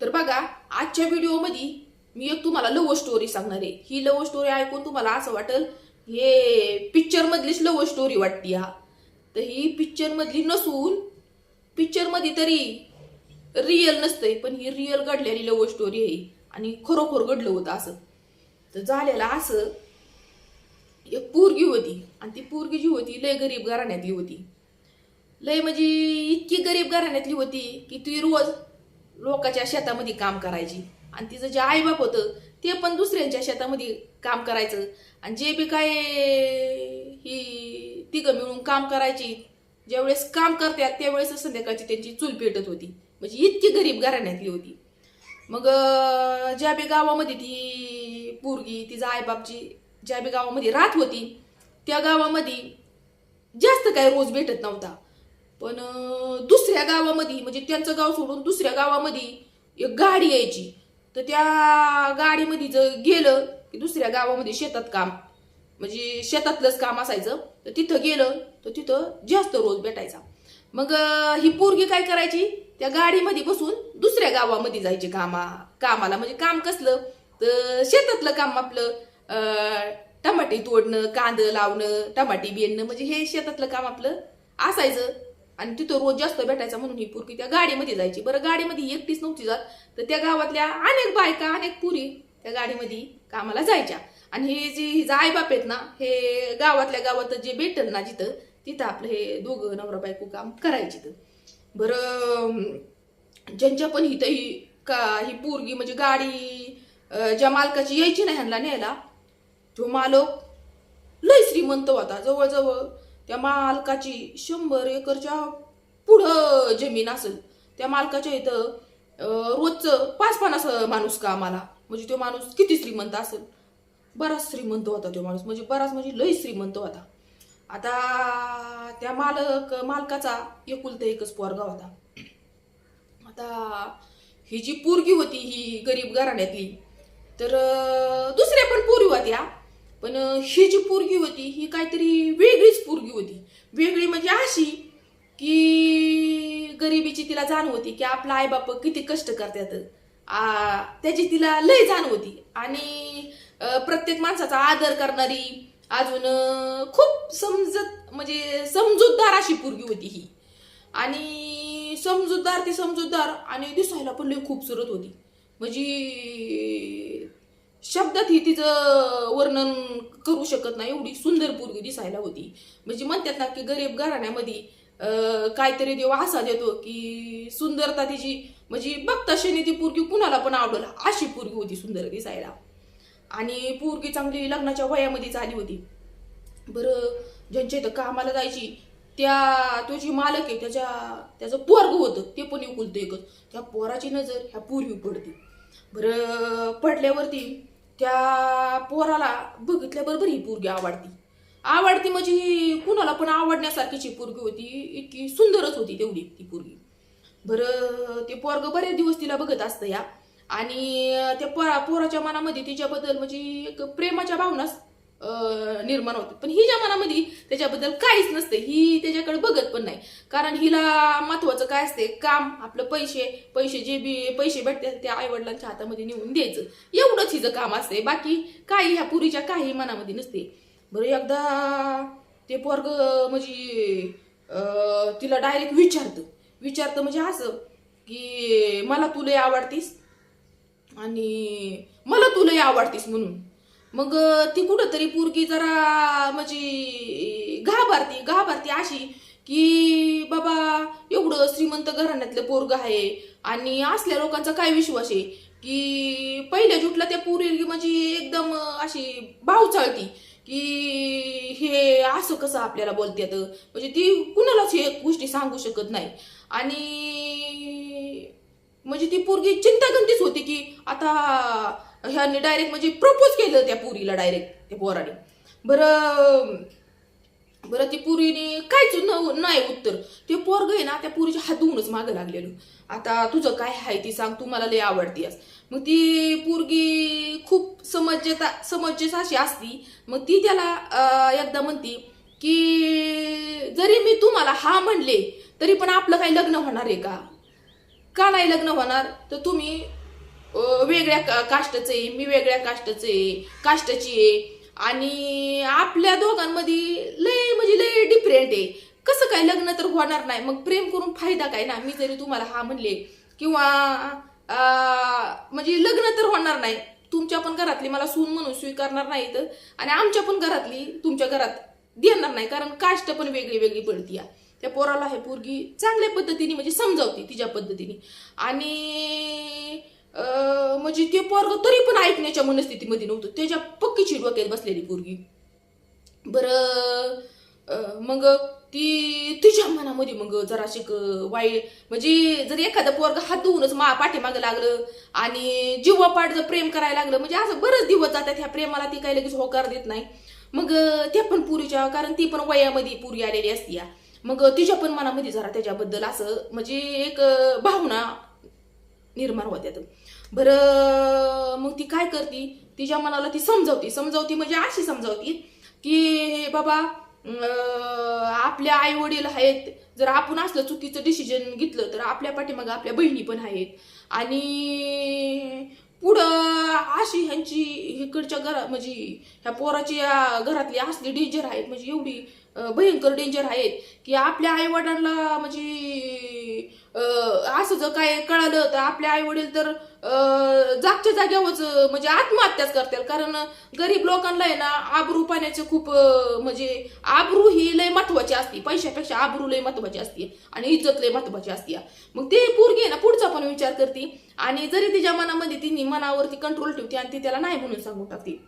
तर बघा आजच्या व्हिडिओमध्ये मी एक तुम्हाला लव स्टोरी सांगणार आहे. ही लव स्टोरी ऐकून तुम्हाला असं वाटेल हे पिक्चरमधलीच लव्ह लव स्टोरी वाटते हा. तर ही पिक्चरमधली नसून पिक्चरमध्ये तरी रिअल नसतंय पण ही रिअल घडलेली लव स्टोरी आहे. आणि खरोखर घडलं होतं असं. तर झालेलं असं एक पोरगी होती आणि ती पोरगी जी होती लय गरीब घराण्यातली होती. लय म्हणजे इतकी गरीब घराण्यातली होती की ती रोज लोकांच्या शेतामध्ये काम करायची. आणि तिचं जे आईबाप होतं ते पण दुसऱ्यांच्या शेतामध्ये काम करायचं. आणि जे बी काय ही तिघं मिळून काम करायची ज्यावेळेस काम करतात त्यावेळेस संध्याकाळची त्यांची चूल पेटत होती. म्हणजे इतकी गरीब घराण्यातली होती. मग ज्या बी गावामध्ये ती पोरगी तिचा आईबापची ज्या बी गावामध्ये राहत होती त्या गावामध्ये जास्त काय रोज भेटत नव्हता. पण दुसऱ्या गावामध्ये म्हणजे त्यांचं गाव सोडून दुसऱ्या गावामध्ये एक गाडी यायची. तर त्या गाडीमध्ये जर गेलं की दुसऱ्या गावामध्ये शेतात काम म्हणजे शेतातलंच काम असायचं तर तिथं गेलं तर तिथं जास्त रोज भेटायचा. मग ही पोरगी काय करायची? त्या गाडीमध्ये बसून दुसऱ्या गावामध्ये जायची कामा कामाला. म्हणजे काम कसलं? तर शेतातलं काम आपलं टमाटे तोडणं कांदं लावणं टमाटे बेणणं म्हणजे हे शेतातलं काम आपलं असायचं. आणि तिथं रोज जास्त भेटायचा म्हणून ही पोरगी त्या गाडीमध्ये जायची. बरं गाडीमध्ये एकटीच नव्हती जात तर त्या गावातल्या अनेक बायका अनेक पुरी त्या गाडीमध्ये कामाला जायच्या. आणि हे जे हिचा आईबाप आहेत ना हे गावातल्या गावात जे भेटल ना जिथं तिथं आपलं हे दोघं नवरा बायको काम करायची तर बरं ज्यांच्या पण हिथं ही का ही पोरगी म्हणजे गाडी ज्या मालकाची यायची ना ह्यांना न्यायला तो मालक लय श्रीमंत होता. जवळजवळ त्या मालकाची शंभर एकरच्या पुढं जमीन असेल त्या मालकाच्या इथं रोजचं पाच पन्नास माणूस आम्हाला म्हणजे तो माणूस किती श्रीमंत असेल? बराच श्रीमंत होता तो माणूस. म्हणजे बराच म्हणजे लय श्रीमंत होता. आता त्या मालक मालकाचा एकुलता एकच पोरगा होता. आता ही जी पोरगी होती ही गरीब घराण्यातली तर दुसऱ्या पण पोरी होत्या. पण ही जी पोरगी होती ही काहीतरी वेगळीच पोरगी होती. वेगळी म्हणजे अशी की गरिबीची तिला जाण होती की आपला आईबाप किती कष्ट करतात. त्याची तिला लय जाण होती. आणि प्रत्येक माणसाचा आदर करणारी अजून खूप समजत म्हणजे समजूतदार अशी पोरगी होती ही. आणि समजूतदार ती समजूतदार आणि दिसायला पण लय खूपसूरत होती. म्हणजे शब्दात ही तिचं वर्णन करू शकत नाही. एवढी सुंदर पोरगी दिसायला होती. म्हणजे म्हणतात ना की गरीब घराण्यामध्ये काहीतरी देव असा देतो की सुंदरता तिची म्हणजे बघता शेणी ती पोरगी कुणाला पण आवडल. अशी पोरगी होती सुंदर दिसायला. आणि पोरगी चांगली लग्नाच्या वयामध्ये झाली होती. बरं ज्यांच्या इथं कामाला जायची त्या तो जी मालक आहे त्याच्या त्याचं पोरग होतं ते पण एकुलतं एकच. त्या पोराची नजर ह्या पूर्वी पडते. बरं पडल्यावरती त्या पोराला बघितल्याबरोबर ही पोरगी आवडती. आवडती म्हणजे कुणाला पण आवडण्यासारखीची पोरगी होती. इतकी सुंदरच होती तेवढी ती पोरगी. बरं ते पोरग बरेच दिवस तिला बघत असतं या. आणि त्या पोरा पोराच्या मनामध्ये तिच्याबद्दल म्हणजे एक प्रेमाच्या भावनाच निर्माण होते. पण हिच्या मनामध्ये त्याच्याबद्दल काहीच नसते. ही त्याच्याकडे बघत पण नाही. कारण हिला महत्वाचं काय असते? काम आपलं पैसे पैसे जे बी पैसे भेटतात ते आईवडिलांच्या हातामध्ये नेऊन द्यायचं. एवढंच हिचं काम असते. बाकी काही ह्या पुरीच्या काही मनामध्ये नसते. बरं एकदा ते पोरग म्हणजे तिला डायरेक्ट विचारतं. विचारतं म्हणजे असं की मला तुला आवडतीस आणि मला तुलाही आवडतीस म्हणून. मग ती कुठंतरी पोरगी जरा म्हणजे घाबरती घाबरती अशी की बाबा एवढं श्रीमंत घराण्यातलं पोरग आहे आणि असल्या लोकांचा काय विश्वास आहे? की पहिल्या जुटला त्या पोरगी म्हणजे एकदम अशी भाव चाळती की हे असं कसं आपल्याला बोलतात म्हणजे ती कुणालाच हे गोष्टी सांगू शकत नाही. आणि म्हणजे ती पोरगी चिंतागंतीच होती की आता ह्यांनी डायरेक्ट म्हणजे प्रपोज केलं त्या पुरीला डायरेक्ट त्या पोराने. बरं बरं ती पुरीने काहीच न नाही उत्तर. ते पोरग आहे ना त्या पुरीच्या हातूनच मागं लागलेलं. आता तुझं काय आहे ती सांग तू मला लय अस मग ती पोरगी खूप समजता समजेस अशी असती. मग ती त्याला एकदा म्हणती की जरी मी तुम्हाला हा म्हणले तरी पण आपलं काही लग्न होणार आहे का? का नाही लग्न होणार? तर तुम्ही वेगळ्या का- आहे मी वेगळ्या काष्टाचं आहे कास्टची आहे. आणि आपल्या दोघांमध्ये लय म्हणजे लय डिफरंट आहे. कसं काय लग्न तर होणार नाही मग प्रेम करून फायदा काय ना? मी जरी तुम्हाला हा म्हणले किंवा म्हणजे लग्न तर होणार नाही. तुमच्या पण घरातली मला सून म्हणून स्वीकारणार नाहीत. आणि आमच्या पण घरातली तुमच्या घरात देणार नाही कारण काष्ट पण वेगळी वेगळी पडती या. त्या पोराला हे पोरगी चांगल्या पद्धतीने म्हणजे समजावते तिच्या पद्धतीने. आणि म्हणजे ते पोरग तरी पण ऐकण्याच्या मनस्थितीमध्ये नव्हतं. त्याच्या पक्कीची डोक्यात बसलेली पोरगी. बरं मग ती तुझ्या मनामध्ये मग जराशी वाईट म्हणजे जर एखादा पोरग हात धुवूनच मा पाठीमागं लागलं आणि जीवापाड जर प्रेम करायला लागलं म्हणजे असं बरंच दिवस जातात ह्या प्रेमाला ती काही लगेच होकार देत नाही. मग त्या पण पुरीच्या कारण ती पण वयामध्ये पुरी आलेली असती या. मग तिच्या पण मनामध्ये जरा त्याच्याबद्दल असं म्हणजे एक भावना निर्माण होत्यात बरं मग ती काय करती? तिच्या मनाला ती समजावती. समजावती म्हणजे अशी समजावती की बाबा आपल्या आई वडील आहेत. जर आपण असलं चुकीचं डिसिजन घेतलं तर आपल्या पाठीमागं आपल्या बहिणी पण आहेत. आणि पुढं अशी ह्यांची इकडच्या घरा म्हणजे ह्या पोराची या घरातली असली डेंजर आहेत. म्हणजे एवढी भयंकर डेंजर आहेत की आपल्या आई वडिलांना म्हणजे असं जर काय कळालं तर आपले आई वडील तर जागच्या जाग्यावरच म्हणजे आत्महत्याच करतील. कारण गरीब लोकांना आहे ना आबरू पाण्याचे खूप म्हणजे आबरू ही लय महत्वाची असते. पैशापेक्षा आबरू लय महत्वाची असते आणि इज्जत लय महत्वाची असते. मग ते पोरगी आहे ना पुढचा पण विचार करते आणि जरी तिच्या मनामध्ये तिने मनावरती कंट्रोल ठेवते आणि ती त्याला नाही म्हणून सांगू टाकते.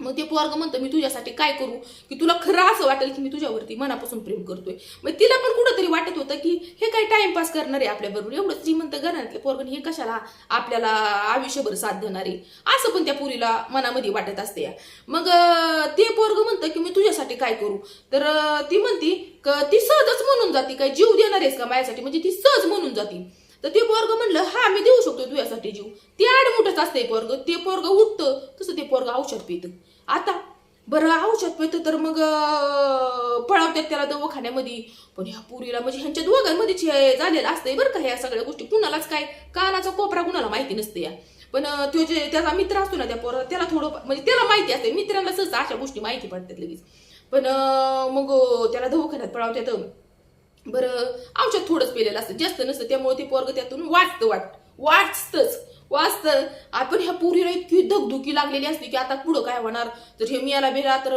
मग ते पोरग म्हणतं मी तुझ्यासाठी काय करू? की तुला खरं असं वाटेल की मी तुझ्यावरती मनापासून प्रेम करतोय. मग तिला पण कुठंतरी वाटत होतं की हे काय टाइमपास करणार आहे आपल्याबरोबर एवढं श्रीमंत घरातले पोरगण हे कशाला आपल्याला आयुष्यभर साथ देणार? आहे असं पण त्या पुरीला मनामध्ये वाटत असते. मग ते पोरग म्हणतं की मी तुझ्यासाठी काय करू? तर ती म्हणती ती सहजच म्हणून जाते काय? जीव देणार आहेस का माझ्यासाठी? म्हणजे ती सहज म्हणून जाते. तर ते पोरग म्हणलं हा मी देऊ शकतो तुझ्यासाठी जीव. ते आडमुठच असते पोरग. ते पोरग उठतं तसं ते पोरग औषध पितं. आता बरं औषध पितं तर मग पळावत्यात त्याला दवाखान्यामध्ये. पण ह्या पुरीला म्हणजे ह्यांच्या दोघांमध्येच हे झालेलं असतंय बरं का ह्या सगळ्या गोष्टी. कुणालाच काय कानाचा कोपरा कुणाला माहिती नसते या. पण तो जे त्याचा मित्र असतो ना त्या पोरा त्याला थोडं म्हणजे त्याला माहिती असते मित्रांना सहज अशा गोष्टी माहिती पडतात लगेच. पण मग त्याला दवाखान्यात पळावत्यात बरं औषध थोडंच पिलेलं असतं जास्त नसतं. त्यामुळे ते पोरग त्यातून वाचतं वाट. वाचतच. वाचतं. आपण ह्या पुरीला इतकी धगधुकी लागलेली असते की आता पुढं काय होणार? तर हे मियाला भेला तर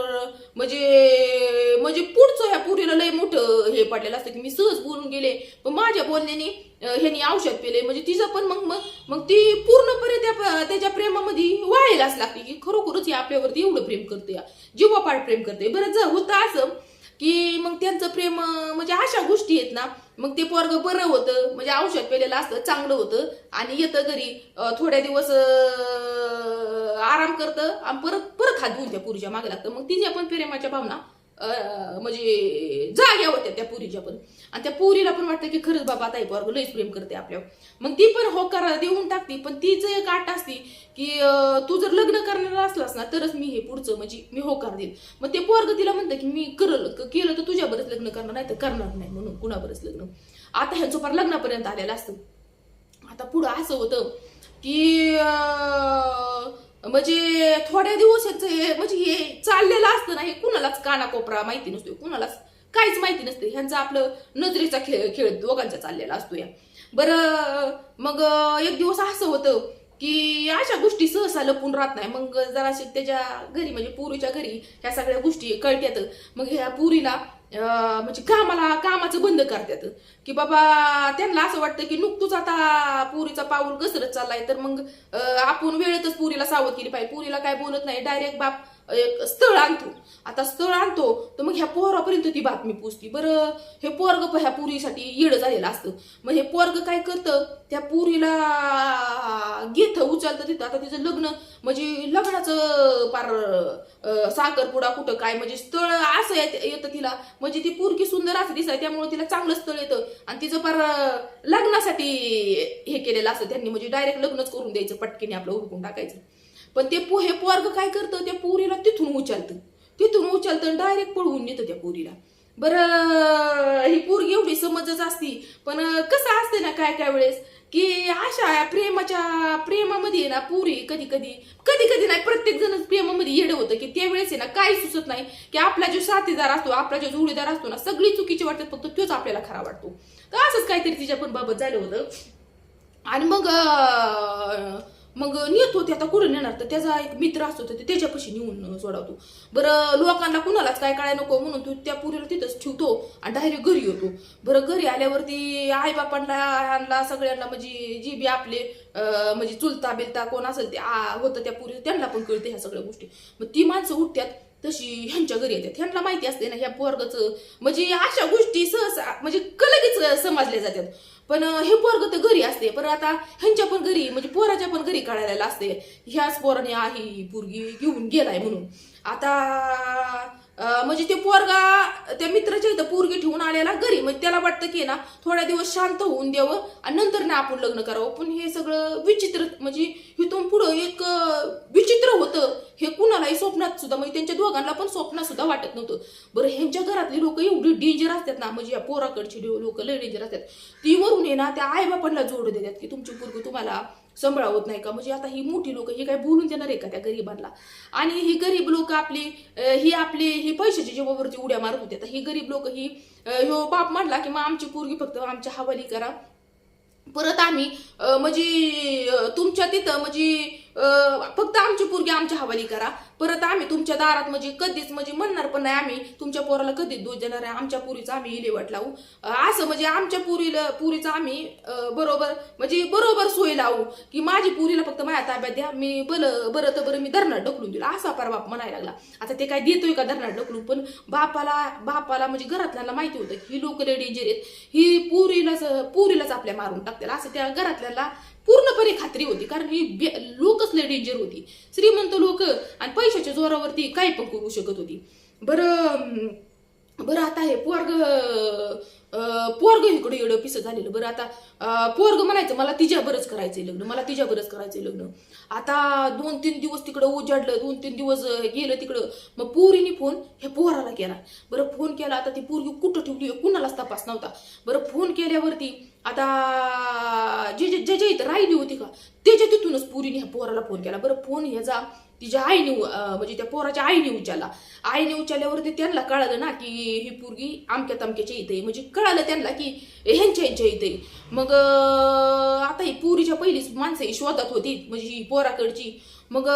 म्हणजे म्हणजे पुढचं ह्या पुरीला लय मोठं हे पडलेलं असतं की मी सहज बोलून गेले. पण माझ्या बोलण्याने ह्यानी औषध पिले. म्हणजे तिचं पण मग मग मग ती पूर्णपणे त्या त्याच्या प्रेमामध्ये वाळायलाच लागते की खरोखरच हे आपल्यावरती एवढं प्रेम करते जीवापाड प्रेम करते. बरं जर होतं असं. की मग त्यांचं प्रेम म्हणजे अशा गोष्टी आहेत ना मग ते पोरग बरं होतं म्हणजे औषध पेलेलं असतं चांगलं होतं आणि येतं घरी थोड्या दिवस आराम करतं आणि परत परत हात घेऊन त्या पुरुषा मागे लागतं. मग तिच्या पण प्रेमाच्या भावना म्हणजे जाग्या होत्या त्या पुरीच्या पण. आणि त्या पुरीला पण वाटतं की खरंच बाबा आता हे पोरग प्रेम करते आपल्यावर. मग ती पण होकार देऊन टाकते पण तीच एक आट असते की तू जर लग्न करणार असलास ना तरच मी हे पुढचं म्हणजे मी होकार देईल मग ते पोरग तिला म्हणतं की मी करल केलं तर तुझ्याबरच लग्न करणार नाही तर करणार नाही म्हणून कुणाबरच लग्न. आता ह्यांचं फार लग्नापर्यंत आलेलं असतं. आता पुढं असं होतं की म्हणजे थोड्या दिवस हे म्हणजे हे चाललेलं असतं ना हे कुणालाच कानाकोपरा माहिती नसतो कुणालाच काहीच माहिती नसते. ह्यांचा आपलं नजरेचा खेळ खेळ दोघांचा चाललेला असतो या. बरं मग एक दिवस असं होतं की अशा गोष्टी सहसा लपून राहत नाही. मग जराशी त्याच्या घरी म्हणजे पुरीच्या घरी ह्या सगळ्या गोष्टी कळत्यात. मग ह्या पुरीला म्हणजे कामाला कामाचं बंद करतात. की बाबा त्यांना असं वाटतं की नुकतंच आता पुरीचा पाऊल घसरत चाललाय तर मग आपण वेळेतच पुरीला सावध केली पाहिजे. पुरीला काय बोलत नाही डायरेक्ट बाप एक स्थळ आणतो. आता स्थळ आणतो तर मग ह्या पोरापर्यंत ती बातमी पोचती. बरं हे पोरग प ह्या पुरीसाठी येड झालेलं असतं. मग हे पोरग काय करतं? त्या पुरीला घेत उचलतं तिथं. आता तिचं लग्न म्हणजे लग्नाचं पार साखरपुडा कुठं काय म्हणजे स्थळ असं येत- येतं तिला. म्हणजे ती पोरगी सुंदर असं दिसाय त्यामुळे तिला चांगलं स्थळ येतं. आणि तिचं पार लग्नासाठी हे केलेलं असतं त्यांनी. म्हणजे डायरेक्ट लग्नच करून द्यायचं पटकीने आपलं उरकून टाकायचं. पण ते पो हे पोरग काय करतं? त्या पोरीला तिथून उचलतं. तिथून उचलतं डायरेक्ट पळवून नेतं त्या पोरीला. बरं ही पोरगी एवढी समजच असती. पण कसं असते ना काय काय वेळेस? की अशा प्रेमाच्या प्रेमामध्ये आहे ना पुरी कधी कधी कधी कधी नाही प्रत्येक जण प्रेमामध्ये येडं होतं की त्यावेळेस आहे ना काही सुचत नाही की आपला जो साथीदार असतो आपला जो जोडीदार असतो ना सगळी चुकीची वाटतात फक्त तोच आपल्याला खरा वाटतो. तर असंच काहीतरी तिच्या पण बाबत झालं होतं. आणि मग मग नेत होते आता कुठं नेणार? तर त्याचा एक मित्र असतो तर ते त्याच्यापाशी नेऊन सोडावतो. बरं लोकांना कुणालाच काय काय नको म्हणून तो त्या पुरीला तिथंच ठेवतो आणि डायरेक्ट घरी येतो. बरं घरी आल्यावरती आई बापांना सगळ्यांना म्हणजे जी बी आपले म्हणजे चुलता बिलता कोण असेल ते आ- होतं त्या पुरी त्यांना पण कळते ह्या सगळ्या गोष्टी. मग ती माणसं उठत्यात तशी ह्यांच्या घरी येतात ह्यांना माहिती असते ना ह्या पोरगचं म्हणजे अशा गोष्टी सहसा म्हणजे कलगीच समजल्या जातात पण हे पोरग तर घरी असते पण आता ह्यांच्या पण घरी म्हणजे पोराच्या पण घरी काढायला असते ह्याच पोराने आहे ही पोरगी घेऊन गेलाय म्हणून. आता म्हणजे ते पोरगा त्या मित्राच्या इथं पोरगी ठेवून आलेला घरी. म्हणजे त्याला वाटतं की ना थोड्या दिवस शांत होऊन द्यावं आणि नंतर ना आपण लग्न करावं. पण हे सगळं विचित्र म्हणजे इथून पुढं एक विचित्र होतं. हे कुणालाही स्वप्नात सुद्धा म्हणजे त्यांच्या दोघांना पण स्वप्नात सुद्धा वाटत नव्हतं. बरं ह्यांच्या घरातली लोक एवढी डेंजर असतात ना म्हणजे या पोराकडची लोक लय डेंजर असतात. ती वरून आहे ना त्या आईबापांना जोड देतात की तुमची पोरगी तुम्हाला सांभाळवत नाही का? म्हणजे आता ही मोठी लोक ही काय बोलून देणार आहे का त्या गरीबांना? आणि ही गरीब लोक आपली ही आपली ही पैशाची जीवावरती उड्या मारत होते तर ही गरीब लोक ही ह्यो बाप म्हणला की मग आमची पोरगी फक्त आमच्या हवाली करा. परत आम्ही म्हणजे तुमच्या तिथं म्हणजे फक्त आमची पोरगी आमच्या हवाली करा. परत आम्ही तुमच्या दारात म्हणजे कधीच म्हणजे म्हणणार पण नाही आम्ही. तुमच्या पोराला कधीच दूध देणार आहे आमच्या पुरीचा आम्ही इलेवट लावू. असं म्हणजे आमच्या पुरीला पुरीचा आम्ही बरोबर म्हणजे बरोबर सोय लावू. की माझी पुरीला फक्त माझ्या ताब्यात द्या. मी बरं बरं तर बरं मी धरणार ढकलून दिला असा पार बाप म्हणायला लागला. आता ते काय देतोय का धरणार ढकलून? पण बापाला बापाला म्हणजे घरातल्याला माहिती होतं की ही लोक लेडीज डेंजर आहेत. ही पुरीलाच पुरीलाच आपल्या मारून टाकतील. असं त्या घरातल्याला पूर्णपणे खात्री होती कारण ही लोकच लय डेंजर होती. श्रीमंत लोक आणि पैशाच्या जोरावरती काय पण करू शकत होती. बरं बरं आता हे पोरग पोरग इकडे एवढं पिसं झालेलं. बरं आता पोरग म्हणायचं मला तिच्या बरंच करायचंय लग्न मला तिच्या बरंच करायचंय लग्न. आता दोन तीन दिवस तिकडं उजाडलं दोन तीन दिवस गेलं तिकडं. मग पोरीने फोन हे पोहराला केला. बरं फोन केला आता ती पोरगी कुठं ठेवली कुणालाच तपास नव्हता. बरं फोन केल्यावरती आता जे जे जे- जे इथं राहिली होती का त्याच्या तिथूनच पुरीने ह्या पोहराला फोन केला. बरं फोन ह्याचा तिच्या आईने म्हणजे त्या पोराच्या आईने उचलला आईने उचलल्यावरती त्यांना कळालं ना की ही पोरगी आमक्या तमक्याच्या इथे आहे. म्हणजे कळालं त्यांना की ह्यांच्या ह्यांच्या इथे आहे. मग आता ही पुरीच्या पहिलीच माणसं ही शोधात होती म्हणजे ही पोराकडची मग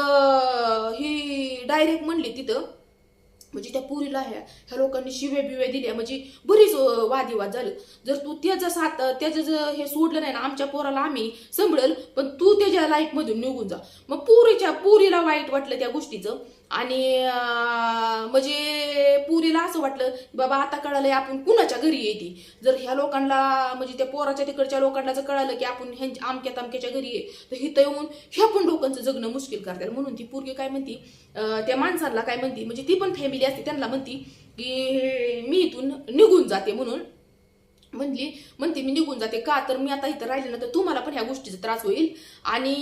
ही डायरेक्ट म्हणली तिथं म्हणजे त्या पुरीला ह्या ह्या लोकांनी शिव्या बिव्या दिल्या म्हणजे बरीच वादिवाद झालं. जर तू त्याचं साथ त्याचं जर हे सोडलं नाही ना आमच्या पोराला आम्ही सांभळेल पण तू त्याच्या लाईफ मधून निघून जा. मग पुरीच्या पुरीला वाईट वाटलं त्या गोष्टीचं. आणि म्हणजे पुरीला असं वाटलं बाबा आता कळालंय आपण कुणाच्या घरी येते जर ह्या लोकांना म्हणजे त्या पोराच्या तिकडच्या लोकांना जर कळालं की आपण ह्यांच्या आमक्या तामक्याच्या घरी आहे तर हिथं येऊन ह्या पण लोकांचं जगणं मुश्किल करतात. म्हणून ती पोरगी काय म्हणती त्या माणसांना काय म्हणती म्हणजे ती पण फॅमिली असते त्यांना म्हणती की मी इथून निघून जाते म्हणून म्हणली म्हणते मी निघून जाते का? तर मी आता इथं राहिले ना तर तुम्हाला पण ह्या गोष्टीचा त्रास होईल. आणि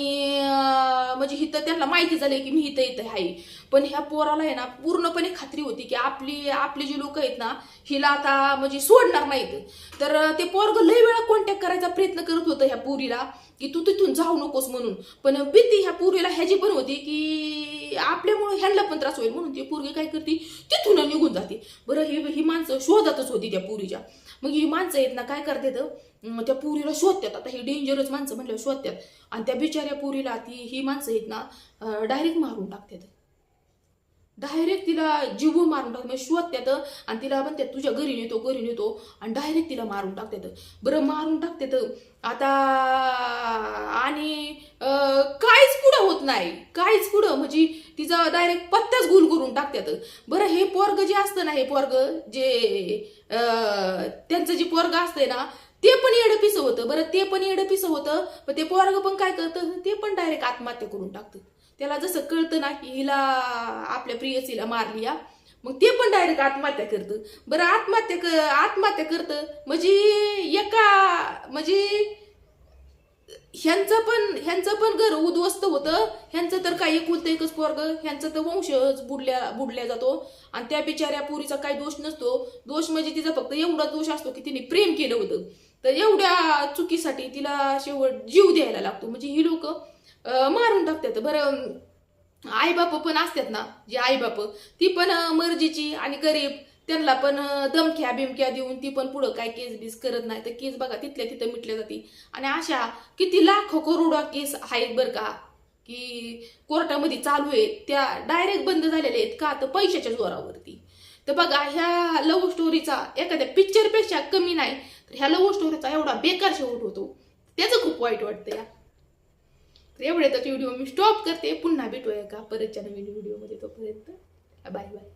म्हणजे हिथं त्यांना माहिती झाली की मी इथं इथं आहे. पण ह्या पोराला आहे ना पूर्णपणे खात्री होती की आपली आपली जी लोक आहेत ना हिला आता म्हणजे सोडणार नाहीत. तर ते पोरग लय वेळा कॉन्टॅक्ट करायचा प्रयत्न करत होतं ह्या पुरीला की तू तिथून जाऊ नकोस म्हणून. पण भीती ह्या पुरीला ह्याची पण होती की आपल्यामुळे ह्यांना पण त्रास होईल म्हणून ती पोरगी काय करते तिथून निघून जाते. बरं ही ही माणसं शोधातच होती त्या पुरीच्या. मग ही माणसं येत ना काय करतात? त्या पुरीला शोधतात. आता ही डेंजरस माणसं म्हणल्यावर शोधतात. आणि त्या बिचाऱ्या पुरीला ती ही माणसं येत ना डायरेक्ट मारून टाकतात. डायरेक्ट तिला जीव मारून टाकतात म्हणजे शोधतात आणि तिला म्हणतात तुझ्या घरी नेतो घरी नेतो. आणि डायरेक्ट तिला मारून टाकतात. बरं मारून टाकतात. आता आणि काहीच पुढं होत नाही. काहीच पुढं म्हणजे तिचा डायरेक्ट पत्ताच गुल करून टाकतात. बरं हे पोरग जे असतं ना हे पोरग जे त्यांचं जे पोरग असतंय ना ते पण येडं पिसं होतं. बरं ते पण येडं पिसं होतं. पण ते पोरग पण काय करतं? ते पण डायरेक्ट आत्महत्या करून टाकतं. त्याला जसं कळतं ना की हिला आपल्या प्रियसीला मारली या मग ते पण डायरेक्ट आत्महत्या करतं. बरं आत्महत्या क आत्महत्या करतं म्हणजे एका म्हणजे ह्यांचं पण ह्यांचं पण घर उद्ध्वस्त होतं. ह्यांचं तर काही एकुलतं एकच पोरग. ह्यांचं तर वंशच बुडल्या बुडल्या जातो. आणि त्या बिचाऱ्या पुरीचा काही दोष नसतो. दोष म्हणजे तिचा फक्त एवढा दोष असतो की तिने प्रेम केलं होतं. तर एवढ्या चुकीसाठी तिला शेवट जीव द्यायला लागतो. म्हणजे ही लोक मारून टाकतात. बरं आईबाप पण असतात ना जे आईबाप ती पण मर्जीची आणि गरीब. त्यांना पण दमख्या धमक्या बिमक्या देऊन ती पण पुढं काय केस बीस करत नाही. तर केस बघा तिथल्या तिथं मिटल्या जाते. आणि अशा किती लाखो करोडा केस आहेत बरं का की कोर्टामध्ये चालू आहेत. त्या डायरेक्ट बंद झालेल्या आहेत का तर पैशाच्या जोरावरती. तर बघा ह्या लव्ह स्टोरीचा एखाद्या पिक्चरपेक्षा कमी नाही. तर ह्या लव्ह स्टोरीचा एवढा बेकार शेवट होतो. त्याचं खूप वाईट वाटतं या. तर एवढे तर व्हिडिओ मी स्टॉप करते. पुन्हा भेटूया का परतच्या नवीन व्हिडिओमध्ये तोपर्यंत. Bye bye